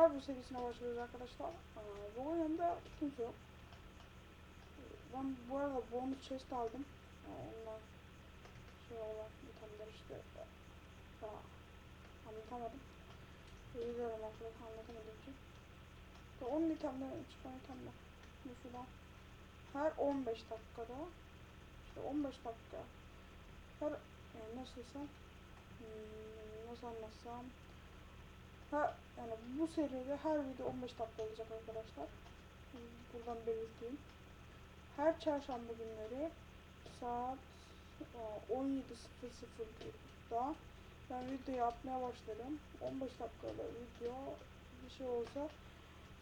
Survivor serisine başlıyoruz arkadaşlar. Aa, bu oyunda kimse yok. Ben bu arada bonus chest aldım. Aa, ondan şey olan itemler işte daha anlatamadım. Biliyorum aslında anlatamadım için. Ve onun itemler çıkan itemler. Mesela her 15 dakikada işte 15 dakika her yani nasıl desem hmm, nasıl anlatsam her, yani bu seride her video 15 dakika olacak arkadaşlar. Buradan belirteyim. Her çarşamba günleri saat e, 17.00'da ben videoyu atmaya başlarım. 15 dakikada video bir şey olsa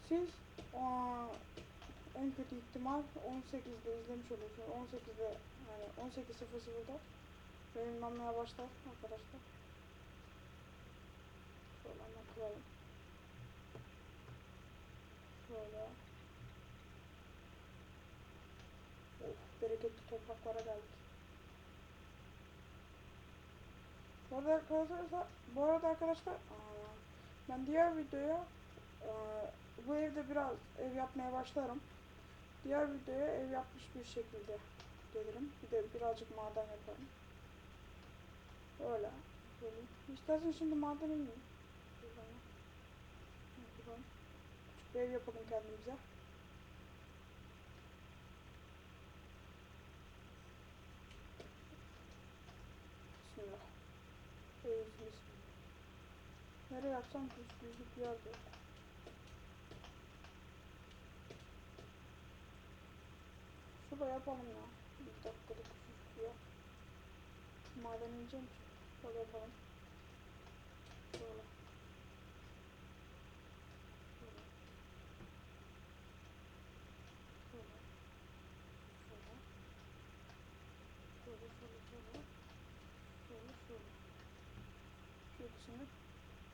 siz aa, en kötü ihtimal 18'de izlemiş olursunuz. 18'de yani 18.00'da yayınlanmaya başlar arkadaşlar. Anlatalım. Şöyle. Bereketli topraklara geldik. Bu arada arkadaşlar, bu arada arkadaşlar ben diğer videoya bu evde biraz ev yapmaya başlarım. Diğer videoya ev yapmış bir şekilde gelirim. Bir de birazcık maden yaparım. Öyle. Böyle. İstersen şimdi maden ineyim. Şuradan. Şuradan. Küçük bir ev yapalım kendimize. Bismillah. Evimiz. Nereye yapsam hiç düzlük bir yerde. Şurada yapalım ya. Bir küçük bir yer. Maden ineceğim. Şöyle yapalım. Böyle. Böyle. Böyle. Şöyle. Şöyle şöyle şöyle. Şöyle şöyle. Şu ikisini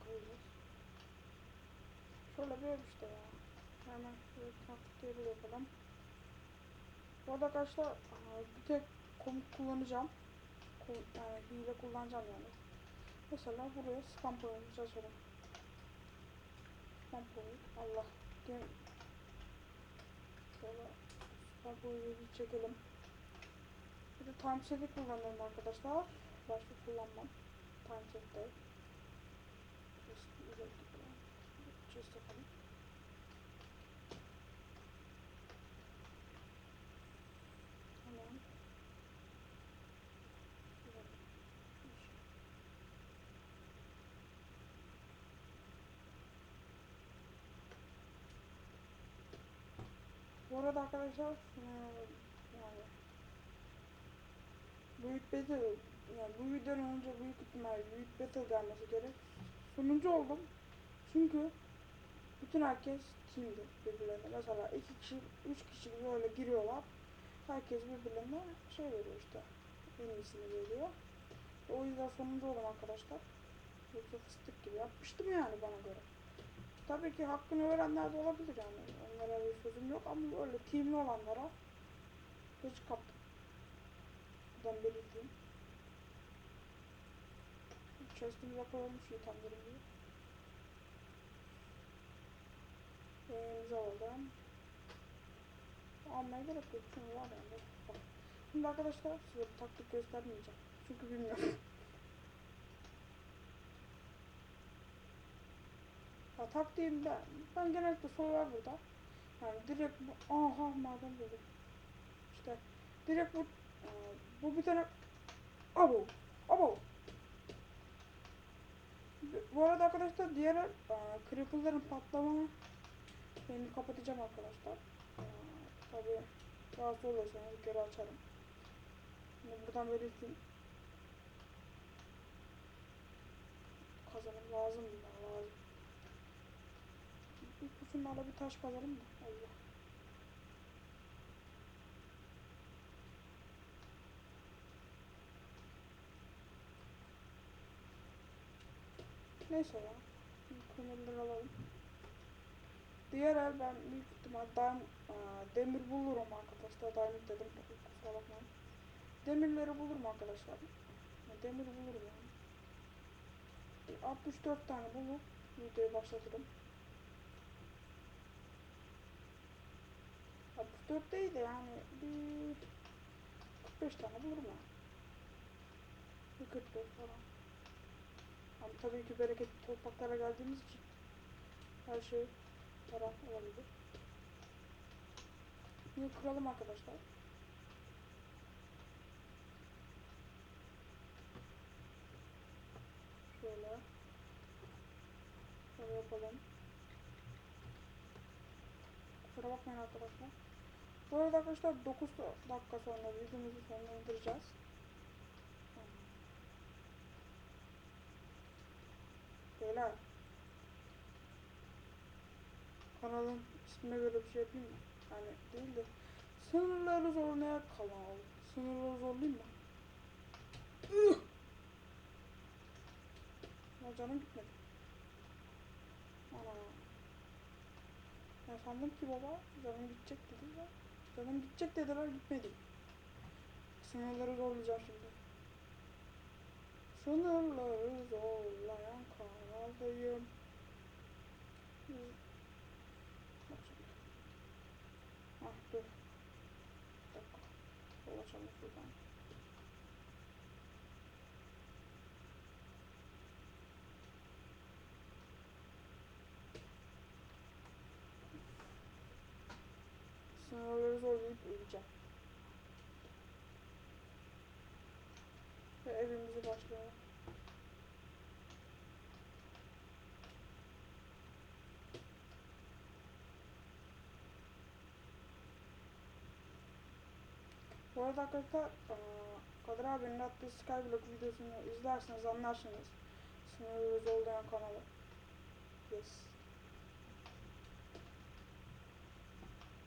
koyacağız. Şöyle ev işte ya. Hemen şöyle taktik table yapalım. Bu arada arkadaşlar bir tek komut kullanacağım. Kul- Yani hile kullanacağım yani. Mesela buraya spam point'imizi açalım. Spam point. Allah. Gel. Şöyle spam point'i çekelim. Bir de time set'i kullanıyorum arkadaşlar. Başka kullanmam. Time set'te. Yapalım. Tamam. Bu arada arkadaşlar yani büyük battle yani bu videodan önce büyük ihtimal büyük battle gelmesi gerek. Sonuncu oldum. Çünkü bütün herkes team'di birbirlerine. Mesela iki kişi, üç kişi böyle giriyorlar. Herkes birbirlerine şey veriyor işte. En iyisini veriyor. O yüzden sonuncu oldum arkadaşlar. Yoksa fıstık gibi yapmıştım yani bana göre. Tabii ki hakkını verenler de olabilir yani. Onlara bir sözüm yok ama öyle teamli olanlara hiç kaptım. Buradan belirteyim. Chest'imiz yapılmış itemlerim alalım. Almaya gerek yok. Çünkü var yani. Şimdi arkadaşlar size bir taktik göstermeyeceğim. Çünkü bilmiyorum. Ya taktiğim ben, ben genellikle Survivor'da yani direkt bu, aha maden buldum. İşte direkt bu, e, bu bir tane, abo, abo. Bu arada arkadaşlar diğer e, creeper'ların patlama şeyini kapatacağım arkadaşlar. E, tabii rahatsız olursanız geri açarım. Şimdi buradan belirteyim. Kazanım lazım buna lazım. Bir kusunlarla bir taş kazalım da. Allah. Neyse ya. Kömürleri alalım. Diğer el ben büyük ihtimal daim, aa, demir bulurum arkadaşlar. Diamond dedim. Kusura bakmayın. Demirleri bulurum arkadaşlar. Demir bulurum yani. 64 tane bulup videoyu başlatırım. 64 değil de yani bir 45 tane bulurum yani. Bir 44 falan. Ama tabii ki bereketli topraklara geldiğimiz için her şey para olabilir. Bunu kuralım arkadaşlar. Şöyle. Şöyle yapalım. Kusura bakmayın arkadaşlar. Bu arada arkadaşlar 9 dakika sonra videomuzu sonlandıracağız. Beyler. Kanalın ismine göre bir şey yapayım mı? Yani değil de sınırları zorlayan kanal. Sınırları zorlayayım mı? Ya canım gitmedi. Ana. Ben sandım ki baba canım gidecek dedi ya. Canım gidecek dediler gitmedi. Sınırları zorlayacağım şimdi. Sınırları zorlayan kanaldayım. Hı. Bak şimdi. Ah dur. Bir dakika. Dolaşalım şuradan. Sınırları zorlayıp öleceğim. Ve evimizi başlayalım. Bu arada arkadaşlar Kadir abinin attığı Skyblock videosunu izlerseniz anlarsınız. Sınırları zorlayan kanalı. Yes.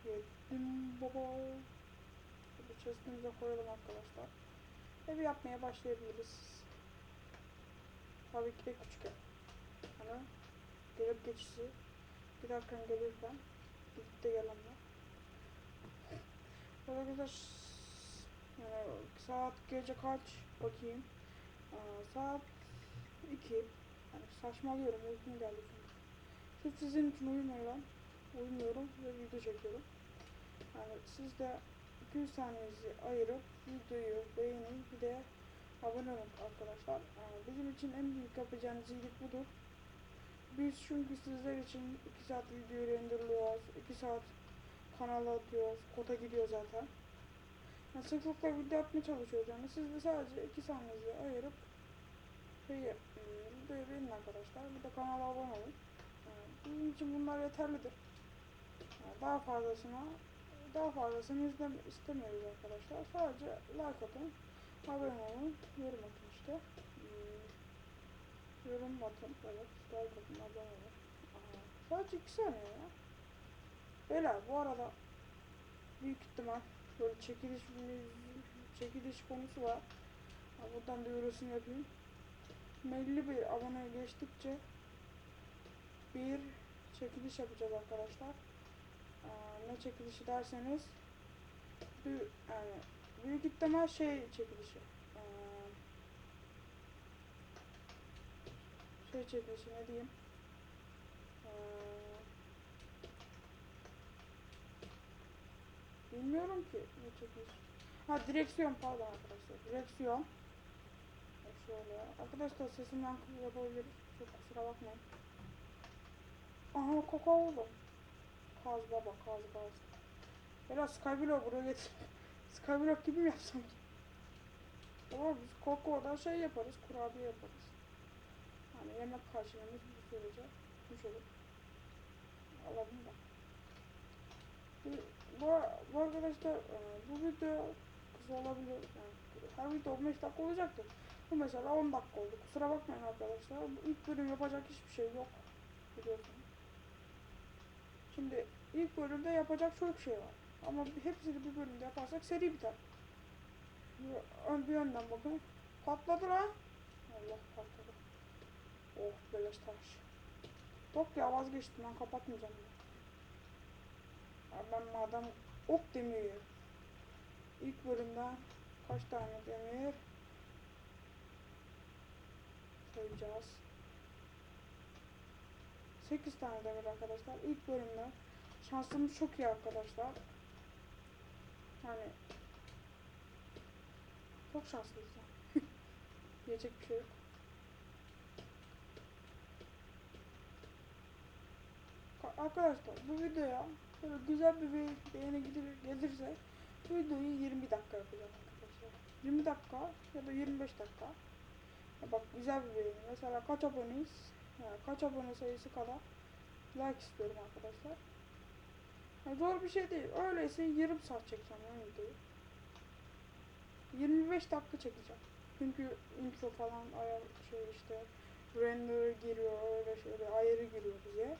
Yettim baba. Şöyle chestimize koyalım arkadaşlar. Ev yapmaya başlayabiliriz. Tabii ki de küçük ev. Hani gelip geçişi giderken gelirken gidip de gelenler. Yani saat gece kaç bakayım. Aa, saat 2. Yani saçmalıyorum uykum geldi çünkü. Sizin için uyumuyorum. Uyumuyorum ve video çekiyorum. Yani siz de 200 saniyenizi ayırıp videoyu beğenin bir de abone olun arkadaşlar. Yani bizim için en büyük yapacağınız iyilik budur. Biz çünkü sizler için 2 saat video renderliyoruz. 2 saat kanala atıyoruz. Kota gidiyor zaten. Yani sıklıkla video atmaya çalışıyoruz yani. Siz de sadece 2 saniyenizi ayırıp şey, videoyu arkadaşlar. Bir de kanala abone olun. Bizim için bunlar yeterlidir. Yani daha fazlasına daha fazlasını izlem istemiyoruz arkadaşlar. Sadece like atın, abone olun, yorum atın işte. Hmm, yorum atın, evet, like atın, abone olun. Aha, sadece iki saniye ya. Beyler bu arada büyük ihtimal böyle çekiliş çekiliş konusu var. Ha, buradan duyurusunu yapayım. Belli bir abone geçtikçe bir çekiliş yapacağız arkadaşlar. Ne çekilişi derseniz büyük, yani büyük ihtimal şey çekilişi. Şey çekilişi ne diyeyim? Bilmiyorum ki ne çekiliş. Ha direksiyon pardon arkadaşlar. Direksiyon. Şöyle. Arkadaşlar sesimden yapabilir. Çok kusura bakmayın. Aha koko oğlum. Kaz baba kaz kaz. Biraz Skyblock buraya getir. Skyblock gibi mi yapsam? Ama biz Coco'dan şey yaparız, kurabiye yaparız. Hani yemek karşılığımız bu sürece kuş olur. Alalım da. Bu, bu, bu arkadaşlar e, bu video kısa olabilir. Yani her video 15 dakika olacaktır. Bu mesela 10 dakika oldu. Kusura bakmayın arkadaşlar. Bu ilk bölüm yapacak hiçbir şey yok. Biliyorsunuz. Şimdi ilk bölümde yapacak çok şey var. Ama hepsini bir bölümde yaparsak seri biter. Bir, bir yönden bakın. Patladı lan. Allah patladı. Oh beleş taş. Yok ya vazgeçtim ben kapatmayacağım. Ya. Ben madem ok demiri. İlk bölümde kaç tane demir sayacağız. 8 tane demir arkadaşlar. İlk bölümde şansımız çok iyi arkadaşlar. Yani çok şanslıyız. Diyecek bir şey yok. Ka- Arkadaşlar bu videoya böyle güzel bir be- beğeni gelir- gelirse videoyu 20 dakika yapacağım arkadaşlar. 20 dakika ya da 25 dakika. Ya bak güzel bir beğeni. Mesela kaç aboneyiz? Yani kaç abone sayısı kadar like istiyorum arkadaşlar. Yani zor bir şey değil. Öyleyse yarım saat çekeceğim ya videoyu. 25 dakika çekeceğim. Çünkü intro falan ayar şey işte render giriyor öyle şöyle ayarı giriyor bize.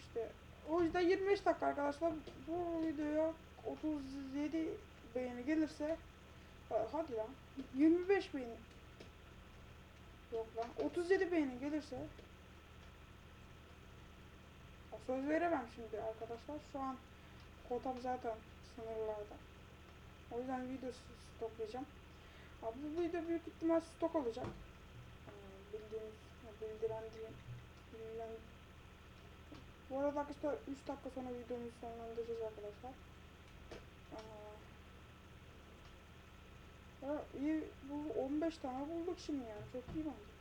İşte o yüzden 25 dakika arkadaşlar. Bu videoya 37 beğeni gelirse Ha, hadi lan. 25 beğeni. Yok lan 37 beğeni gelirse. Söz veremem şimdi arkadaşlar. Şu an kotam zaten sınırlarda. O yüzden video stoklayacağım. Ha, bu video büyük ihtimal stok olacak. Bildiğiniz bildiren diyeyim bildiren bu arada arkadaşlar 3 dakika sonra videomuzu sonlandıracağız arkadaşlar. Aa, ya iyi bu 15 tane bulduk şimdi yani çok iyi bence.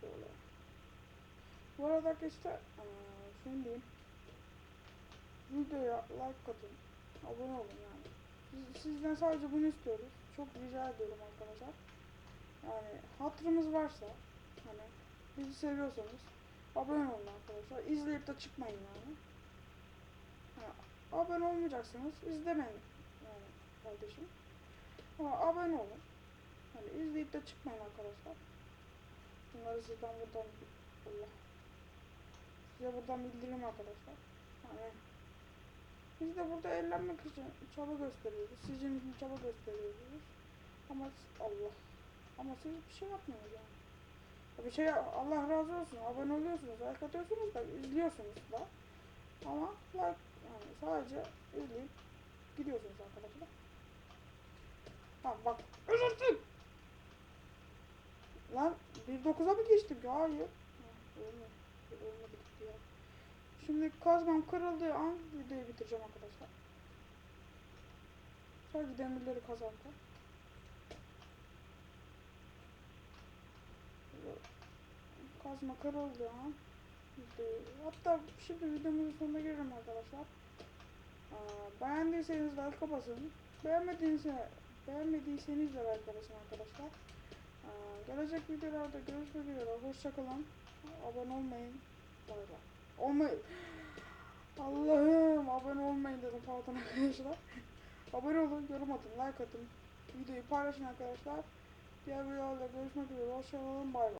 Şöyle. Bu arada arkadaşlar aa, şunu diyeyim. Videoya like atın. Abone olun yani. Siz, sizden sadece bunu istiyoruz. Çok rica ediyorum arkadaşlar. Yani hatırımız varsa hani bizi seviyorsanız abone olun arkadaşlar. İzleyip de çıkmayın yani. Ha, abone olmayacaksanız izlemeyin yani kardeşim. Ama abone olun. Hani izleyip de çıkmayın arkadaşlar. Bunları sizden buradan Allah. Size buradan bildirim arkadaşlar. Yani biz de burada eğlenmek için çaba gösteriyoruz. Sizin için çaba gösteriyoruz. Ama Allah. Ama siz bir şey yapmıyorsunuz yani. Bir şey Allah razı olsun. Abone oluyorsunuz, like atıyorsunuz da izliyorsunuz da. Ama like yani sadece izleyip gidiyorsunuz arkadaşlar. Tamam bak üzüldüm. Lan 1.9'a mı geçtik ya? Hayır. Olmadı gitti ya. Şimdi kazmam kırıldığı an videoyu bitireceğim arkadaşlar. Sadece demirleri kazarken. Kazma kırıldı Hatta şimdi videomuzun sonuna gelirim arkadaşlar. Beğendiyseniz like basın. Beğenmediyseniz, beğenmediyseniz de like basın arkadaşlar. Gelecek videolarda görüşmek üzere. Hoşçakalın. Abone olmayın. Bay bay. Olmayın. Allah'ım abone olmayın dedim pardon arkadaşlar. abone olun, yorum atın, like atın. Videoyu paylaşın arkadaşlar. Diğer videolarda görüşmek üzere. Hoşçakalın. Bay bay.